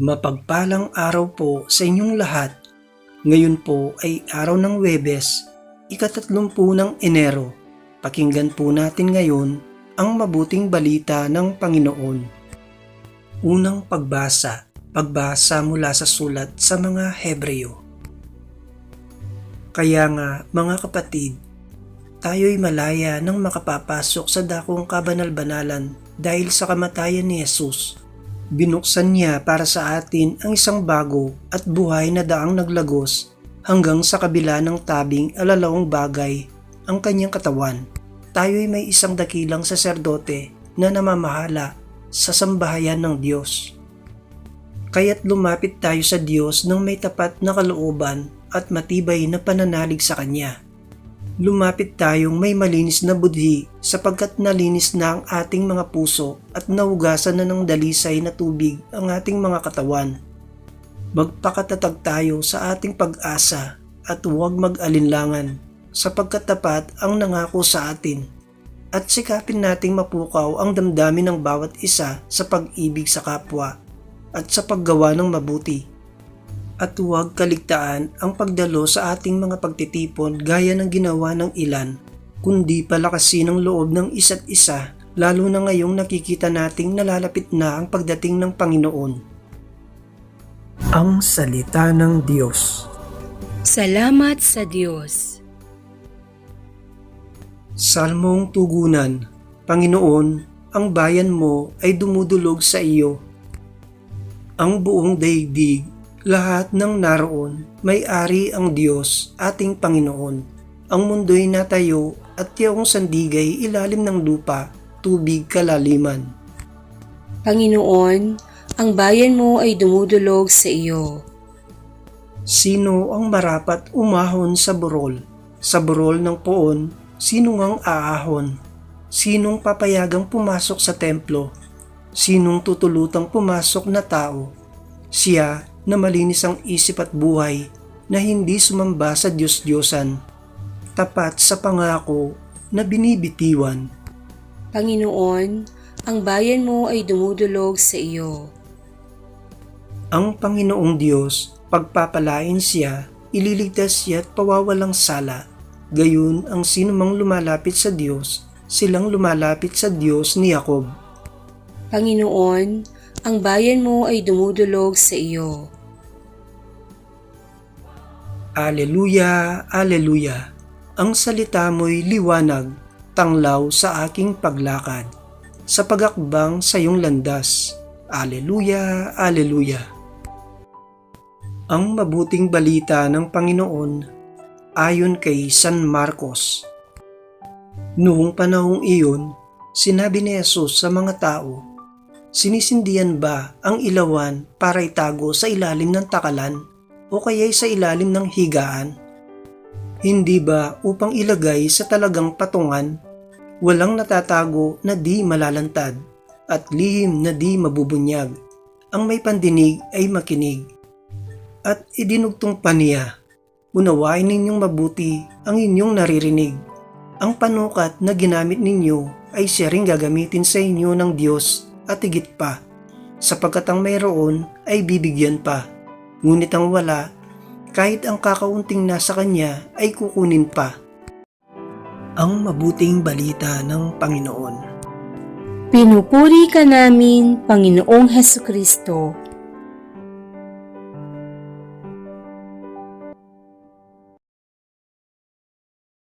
Mapagpalang araw po sa inyong lahat. Ngayon po ay araw ng Webes, ikatatlumpu ng Enero. Pakinggan po natin ngayon ang mabuting balita ng Panginoon. Unang pagbasa, pagbasa mula sa sulat sa mga Hebreo. Kaya nga, mga kapatid, tayo'y malaya nang makapapasok sa dakong kabanal-banalan dahil sa kamatayan ni Jesus binuksan niya para sa atin ang isang bago at buhay na daang naglagos hanggang sa kabila ng tabing alalawang bagay ang kanyang katawan. Tayo'y may isang dakilang saserdote na namamahala sa sambahayan ng Diyos. Kaya't lumapit tayo sa Diyos ng may tapat na kalooban at matibay na pananalig sa Kanya. Lumapit tayong may malinis na budhi sapagkat nalinis na ang ating mga puso at naugasan na ng dalisay na tubig ang ating mga katawan. Magpakatatag tayo sa ating pag-asa at huwag mag-alinlangan sapagkat tapat ang nangako sa atin. At sikapin nating mapukaw ang damdamin ng bawat isa sa pag-ibig sa kapwa at sa paggawa ng mabuti at huwag kaligtaan ang pagdalo sa ating mga pagtitipon gaya ng ginawa ng ilan, kundi palakasin ang loob ng isa't isa lalo na ngayong nakikita nating nalalapit na ang pagdating ng Panginoon. Ang Salita ng Diyos Salamat sa Diyos. Salmong Tugunan Panginoon, ang bayan mo ay dumudulog sa iyo. Ang buong daigdig lahat ng naroon, may-ari ang Diyos, ating Panginoon. Ang mundo'y natayo at tiyong sandigay ilalim ng lupa, tubig kalaliman. Panginoon, ang bayan mo ay dumudulog sa iyo. Sino ang marapat umahon sa burol? Sa burol ng poon, sino ang aahon? Sinong papayagang pumasok sa templo? Sinong tutulutang pumasok na tao? Siya na malinis ang isip at buhay na hindi sumamba sa Diyos-Diyosan, tapat sa pangako na binibitiwan. Panginoon, ang bayan mo ay dumudulog sa iyo. Ang Panginoong Diyos, pagpapalain siya, ililigtas siya at pawawalang sala. Gayun ang sinumang lumalapit sa Diyos, silang lumalapit sa Diyos ni Jacob. Panginoon, ang bayan mo ay dumudulog sa iyo. Aleluya, Aleluya. Ang salita mo'y liwanag, tanglaw sa aking paglakad, sa pagakbang sa iyong landas. Aleluya, Aleluya. Ang mabuting balita ng Panginoon ayon kay San Marcos. Noong panahong iyon, sinabi ni Jesus sa mga tao, Sinisindihan ba ang ilawan para itago sa ilalim ng takalan o kaya'y sa ilalim ng higaan? Hindi ba upang ilagay sa talagang patungan, walang natatago na di malalantad at lihim na di mabubunyag? Ang may pandinig ay makinig. At idinugtong pa niya, unawain ninyong mabuti ang inyong naririnig. Ang panukat na ginamit ninyo ay siya ring gagamitin sa inyo ng Diyos at higit pa, sapagkat ang mayroon ay bibigyan pa, ngunit ang wala, kahit ang kakaunting nasa kanya ay kukunin pa. Ang mabuting balita ng Panginoon. Pinupuri ka namin, Panginoong Heso Kristo.